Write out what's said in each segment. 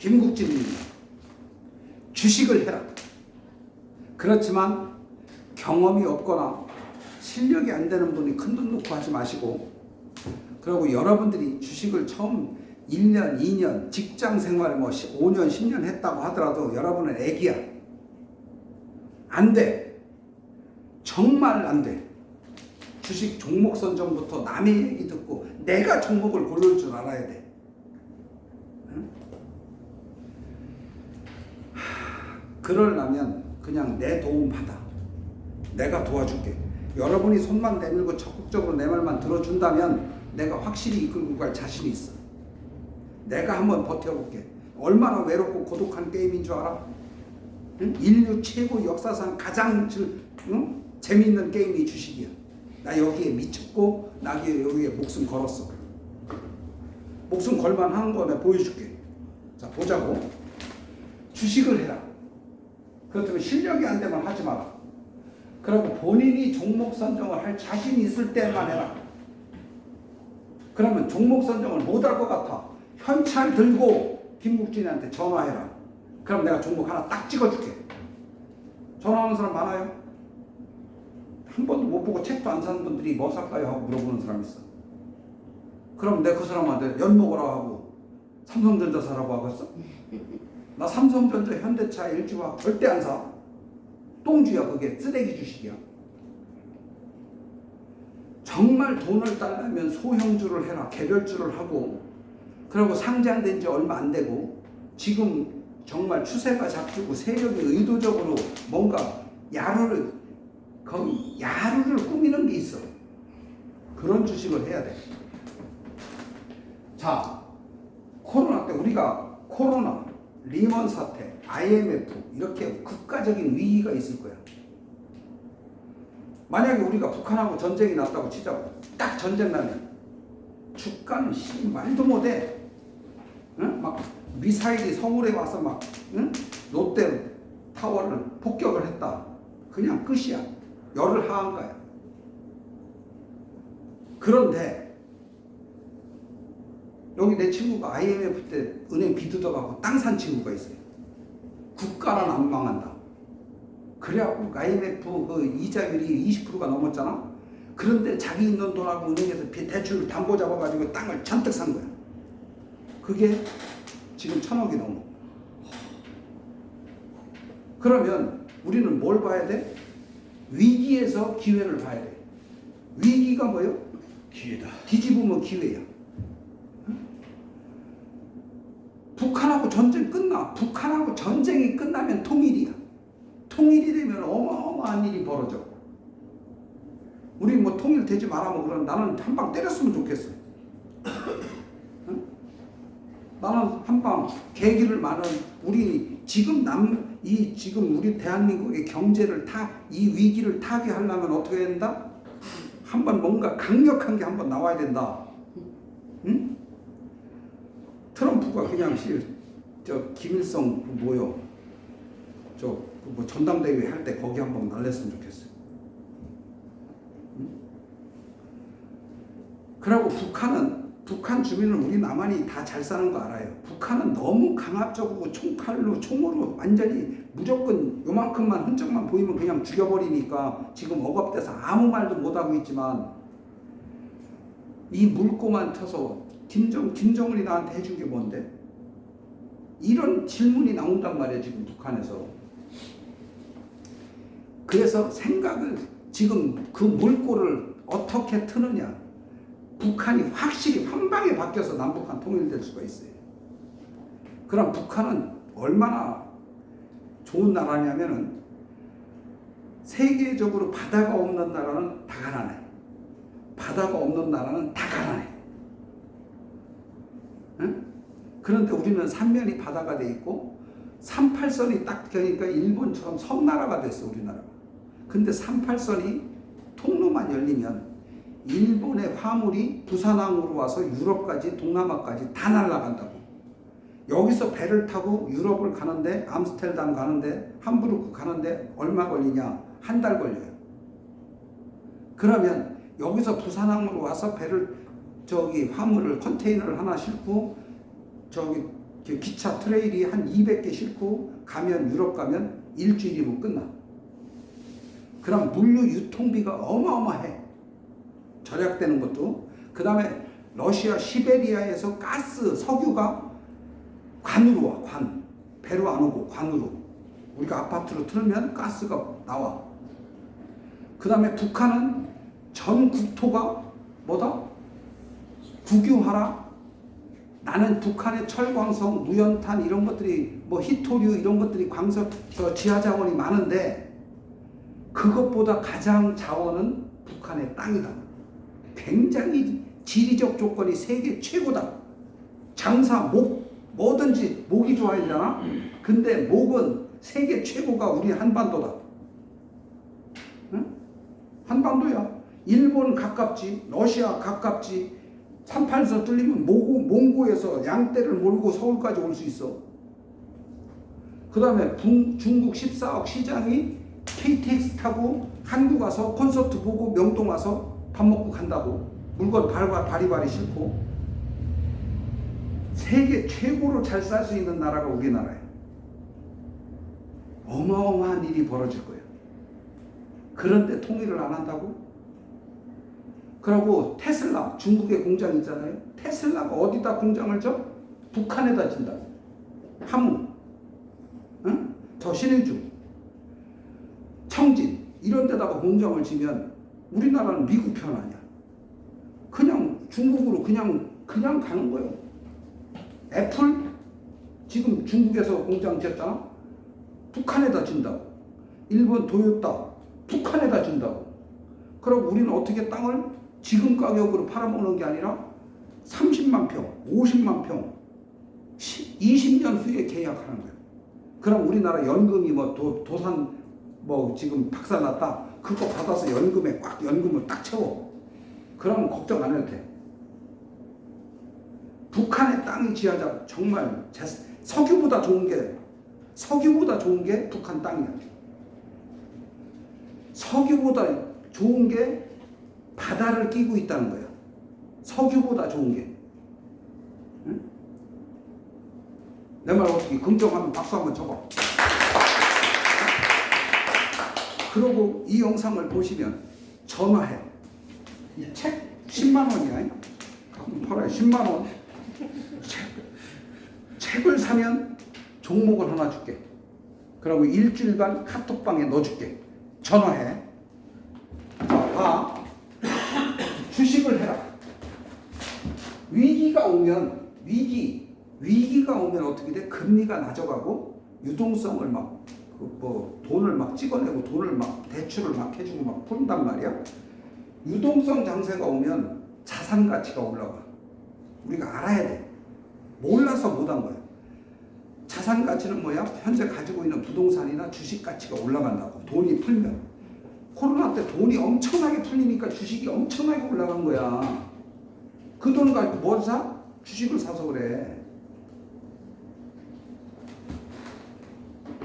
김국진입니다. 주식을 해라. 그렇지만 경험이 없거나 실력이 안 되는 분이 큰 돈 놓고 하지 마시고 그리고 여러분들이 주식을 처음 1년, 2년 직장 생활 뭐 5년, 10년 했다고 하더라도 여러분은 애기야. 안 돼. 정말 안 돼. 주식 종목 선정부터 남의 얘기 듣고 내가 종목을 고를 줄 알아야 돼. 응? 하, 그러려면 그냥 내 도움 받아. 내가 도와줄게. 여러분이 손만 내밀고 적극적으로 내 말만 들어준다면 내가 확실히 이끌고 갈 자신이 있어. 내가 한번 버텨볼게. 얼마나 외롭고 고독한 게임인 줄 알아? 응? 인류 최고 역사상 가장 질- 응? 재미있는 게임이 주식이야. 나 여기에 미쳤고 나 여기에 목숨 걸었어. 목숨 걸만 하는 거 내가 보여줄게. 자 보자고. 주식을 해라. 그렇다면 실력이 안 되면 하지 마라. 그리고 본인이 종목 선정을 할 자신 있을 때만 해라. 그러면 종목 선정을 못 할 것 같아. 현찰 들고 김국진한테 전화해라. 그럼 내가 종목 하나 딱 찍어줄게. 전화하는 사람 많아요? 한 번도 못 보고 책도 안 사는 분들이 뭐 살까요? 하고 물어보는 사람 있어. 그럼 내가 그 사람한테 연목으로 하고 삼성전자 사라고 하겠어? 나 삼성전자, 현대차, LG화학 절대 안 사. 똥주야 그게 쓰레기 주식이야. 정말 돈을 달라면 소형주를 해라. 개별주를 하고 그리고 상장된 지 얼마 안 되고 지금 정말 추세가 잡히고 세력이 의도적으로 뭔가 야루를 거기 야루를 꾸미는 게 있어. 그런 주식을 해야 돼. 자, 코로나 때 우리가 코로나, 리먼 사태, IMF 이렇게 국가적인 위기가 있을 거야. 만약에 우리가 북한하고 전쟁이 났다고 치자고 딱 전쟁 나면 주가는 씨 말도 못해. 응? 막 미사일이 서울에 와서 막 응? 롯데 타워를 폭격을 했다. 그냥 끝이야. 열을 하한 거야. 그런데 여기 내 친구가 IMF 때 은행 비뜯어가고 땅 산 친구가 있어요. 국가는 안 망한다. 그래갖고 IMF 그 이자율이 20%가 넘었잖아. 그런데 자기 있는 돈하고 은행에서 비- 대출 담보 잡아가지고 땅을 잔뜩 산 거야. 그게 지금 천억이 넘어. 그러면 우리는 뭘 봐야 돼? 위기에서 기회를 봐야 돼. 위기가 뭐요? 기회다. 뒤집으면 기회야. 응? 북한하고 전쟁 끝나. 북한하고 전쟁이 끝나면 통일이야. 통일이 되면 어마어마한 일이 벌어져. 우리 뭐 통일 되지 말아면 그럼 나는 한 방 때렸으면 좋겠어. 응? 나는 한 방 계기를 많은 우리 지금 남 이 지금 우리 대한민국의 경제를 타 이 위기를 타게 하려면 어떻게 된다? 한 번 뭔가 강력한 게 한 번 나와야 된다. 응? 트럼프가 그냥 실, 저 김일성 그 뭐요? 저 뭐 전당대회 할 때 거기 한번 날렸으면 좋겠어요. 응? 그리고 북한은 북한 주민은 우리 남한이 다 잘 사는 거 알아요. 북한은 너무 강압적이고 총칼로 총으로 완전히 무조건 요만큼만 흔적만 보이면 그냥 죽여버리니까 지금 억압돼서 아무 말도 못 하고 있지만 이 물고만 터서 김정 김정은이 나한테 해준 게 뭔데? 이런 질문이 나온단 말이야 지금 북한에서. 그래서 생각을 지금 그 물꼬를 어떻게 트느냐. 북한이 확실히 한 방에 바뀌어서 남북한 통일될 수가 있어요. 그럼 북한은 얼마나 좋은 나라냐면은 세계적으로 바다가 없는 나라는 다 가난해. 바다가 없는 나라는 다 가난해. 응? 그런데 우리는 삼면이 바다가 돼 있고 38선이 딱 되니까 일본처럼 섬나라가 됐어 우리나라가. 근데 38선이 통로만 열리면 일본의 화물이 부산항으로 와서 유럽까지 동남아까지 다 날아간다고. 여기서 배를 타고 유럽을 가는데 암스테르담 가는데 함부르크 가는데 얼마 걸리냐? 한 달 걸려요. 그러면 여기서 부산항으로 와서 배를 저기 화물을 컨테이너를 하나 싣고 저기 그 기차 트레일이 한 200개 싣고 가면 유럽 가면 일주일이면 끝나. 그럼 물류 유통비가 어마어마해. 절약되는 것도. 그 다음에 러시아 시베리아에서 가스, 석유가 관으로 와, 관. 배로 안 오고 관으로. 우리가 아파트로 틀면 가스가 나와. 그 다음에 북한은 전 국토가 뭐다? 국유하라. 나는 북한의 철광석, 무연탄 이런 것들이 뭐 히토류 이런 것들이 광석 저 지하 자원이 많은데 그것보다 가장 자원은 북한의 땅이다. 굉장히 지리적 조건이 세계 최고다. 장사, 목, 뭐든지 목이 좋아야 되잖아. 근데 목은 세계 최고가 우리 한반도다. 응? 한반도야. 일본 가깝지, 러시아 가깝지. 38선 뚫리면 모고, 몽고에서 양떼를 몰고 서울까지 올 수 있어. 그 다음에 중국 14억 시장이 KTX 타고 한국 와서 콘서트 보고 명동 와서 밥 먹고 간다고. 물건 바리바리 바리바리 싣고. 세계 최고로 잘 살 수 있는 나라가 우리나라야. 어마어마한 일이 벌어질 거예요. 그런데 통일을 안 한다고? 그러고 테슬라 중국에 공장 있잖아요. 테슬라가 어디다 공장을 져? 북한에다 진다. 함흥, 응? 저 신의주, 청진 이런 데다가 공장을 지면 우리나라는 미국 편 아니야. 그냥 중국으로 그냥 그냥 가는 거예요. 애플 지금 중국에서 공장 지었잖아. 북한에다 준다고. 일본 도요타 북한에다 준다고. 그럼 우리는 어떻게 땅을 지금 가격으로 팔아먹는 게 아니라 30만 평, 50만 평, 20년 후에 계약하는 거예요. 그럼 우리나라 연금이 뭐 도, 도산 뭐 지금 박살났다. 그거 받아서 연금에 꽉 연금을 딱 채워. 그러면 걱정 안 해도 돼. 북한의 땅이 지하자 정말 제, 석유보다 좋은 게 석유보다 좋은 게 북한 땅이야. 석유보다 좋은 게 바다를 끼고 있다는 거야. 석유보다 좋은 게. 응? 내말 어떻게 긍정하면 박수 한번 쳐봐. 그리고 이 영상을 보시면 전화해. 이 책 10만 원이야. 갖고 팔아요. 10만 원. 책, 책을 사면 종목을 하나 줄게. 그리고 일주일간 카톡방에 넣어줄게. 전화해. 자, 봐. 주식을 해라. 위기가 오면 위기 위기가 오면 어떻게 돼? 금리가 낮아가고 유동성을 막 그 뭐 돈을 막 찍어내고 돈을 막 대출을 막 해주고 막 푼단 말이야. 유동성 장세가 오면 자산 가치가 올라가. 우리가 알아야 돼. 몰라서 못한 거야. 자산 가치는 뭐야? 현재 가지고 있는 부동산이나 주식 가치가 올라간다고. 돈이 풀면. 코로나 때 돈이 엄청나게 풀리니까 주식이 엄청나게 올라간 거야. 그 돈을 가지고 뭘 사? 주식을 사서 그래.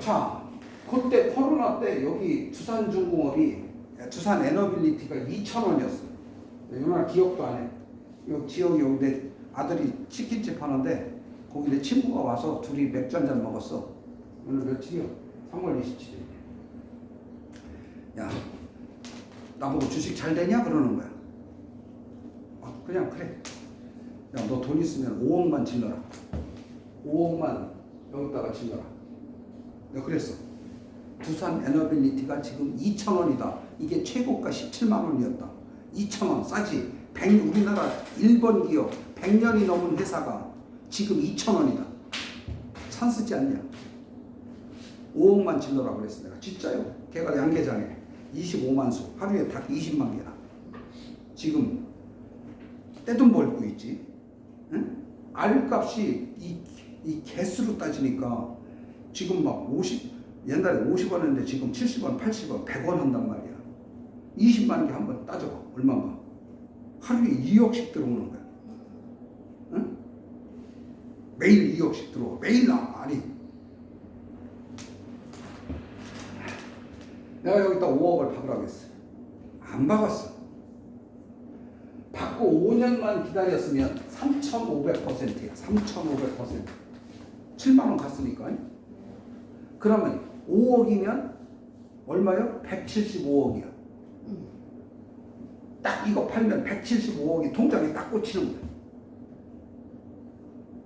자, 그때 코로나 때 여기 두산중공업이 두산 에너빌리티가 2,000원이었어. 요나 기억도 안 해. 요 지역이 여기 내 아들이 치킨집 하는데 거기 내 친구가 와서 둘이 맥주 한 잔 먹었어. 오늘 며칠이요? 3월 27일. 야, 나보고 주식 잘 되냐? 그러는 거야. 아, 그냥 그래. 야, 너 돈 있으면 5억만 질러라. 5억만 여기다가 질러라. 내가 그랬어. 두산 에너빌리티가 지금 2,000원이다. 이게 최고가 17만 원이었다. 2,000원 싸지. 100, 우리나라 1번 기업 100년이 넘은 회사가 지금 2,000원이다. 찬스지 않냐? 5억만 질러라 그랬어 내가. 진짜요. 걔가 양계장에 25만 수. 하루에 닭 20만 개나. 지금 떼돈 벌고 있지. 응? 알 값이 이, 이 개수로 따지니까 지금 막 50, 옛날에 50원이었는데 지금 70원, 80원, 100원 한단 말이야. 20만 개 한번 따져봐. 얼마인가? 하루에 2억씩 들어오는 거야. 응? 매일 2억씩 들어와. 매일 나 아니. 내가 여기다 5억을 박으라고 했어. 안 박았어. 받고 5년만 기다렸으면 3,500%야. 3,500%. 7만 원 갔으니까. 그러면 5억이면 얼마요? 175억이야. 딱 이거 팔면 175억이 통장에 딱 꽂히는 거야.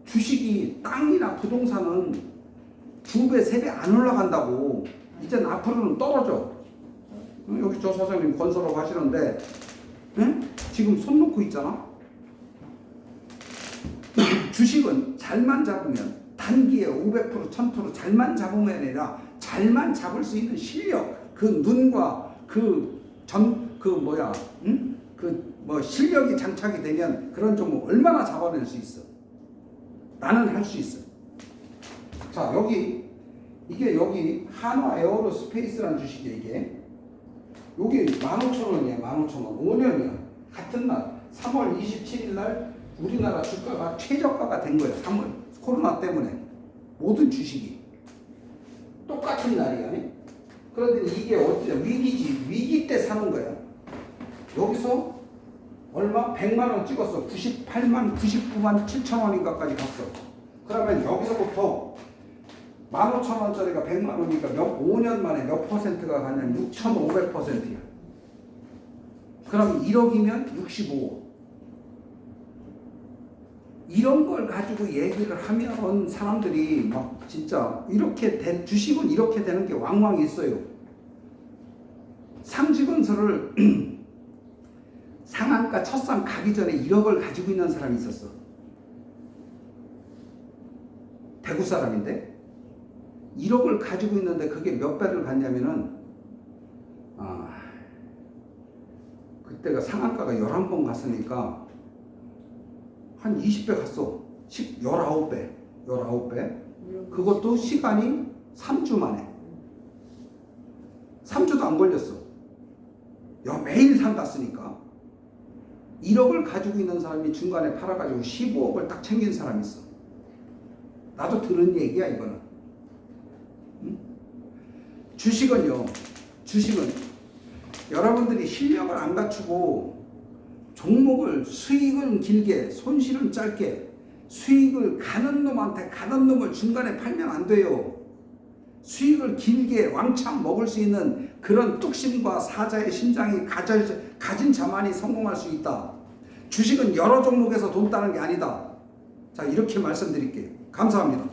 주식이 땅이나 부동산은 두 배, 세 배 안 올라간다고. 이제 앞으로는 떨어져. 응, 여기 저 사장님 건설업 하시는데, 응? 지금 손 놓고 있잖아? 주식은 잘만 잡으면 단기에 500% 1000% 잘만 잡으면 아니라 잘만 잡을 수 있는 실력 그 눈과 그전그 뭐야 응? 그뭐 실력이 장착이 되면 그런 종목 얼마나 잡아낼 수 있어? 나는 할 수 있어. 자 여기 이게 여기 한화 에어로 스페이스라는 주식이야 이게. 여기 15,000원이야 15,000원. 5년이야. 같은 날 3월 27일 날 우리나라 주가가 최저가가 된 거야 3월. 코로나 때문에. 모든 주식이. 똑같은 날이야 그런데 이게 어째 위기지. 위기 때 사는 거야. 여기서 얼마? 100만 원 찍었어. 98만 99만 7천 원인가까지 갔어. 그러면 여기서부터 15,000원짜리가 100만 원이니까 몇 5년 만에 몇 퍼센트가 가냐면 6,500%야. 그럼 1억이면 65억 이런 걸 가지고 얘기를 하면 사람들이 막 진짜 이렇게 된 주식은 이렇게 되는 게 왕왕 있어요. 상지건설을 상한가 첫상 가기 전에 1억을 가지고 있는 사람이 있었어. 대구 사람인데 1억을 가지고 있는데 그게 몇 배를 갔냐면은 아 그때가 상한가가 11번 갔으니까 한 20배 갔어. 10, 19배. 19배. 그것도 시간이 3주 만에. 3주도 안 걸렸어. 야, 매일 산갔으니까. 1억을 가지고 있는 사람이 중간에 팔아가지고 15억을 딱 챙긴 사람이 있어. 나도 들은 얘기야, 이거는. 응? 주식은요, 주식은 여러분들이 실력을 안 갖추고 종목을 수익은 길게 손실은 짧게 수익을 가는 놈한테 가는 놈을 중간에 팔면 안 돼요. 수익을 길게 왕창 먹을 수 있는 그런 뚝심과 사자의 심장이 가진 자만이 성공할 수 있다. 주식은 여러 종목에서 돈 따는 게 아니다. 자, 이렇게 말씀드릴게요. 감사합니다.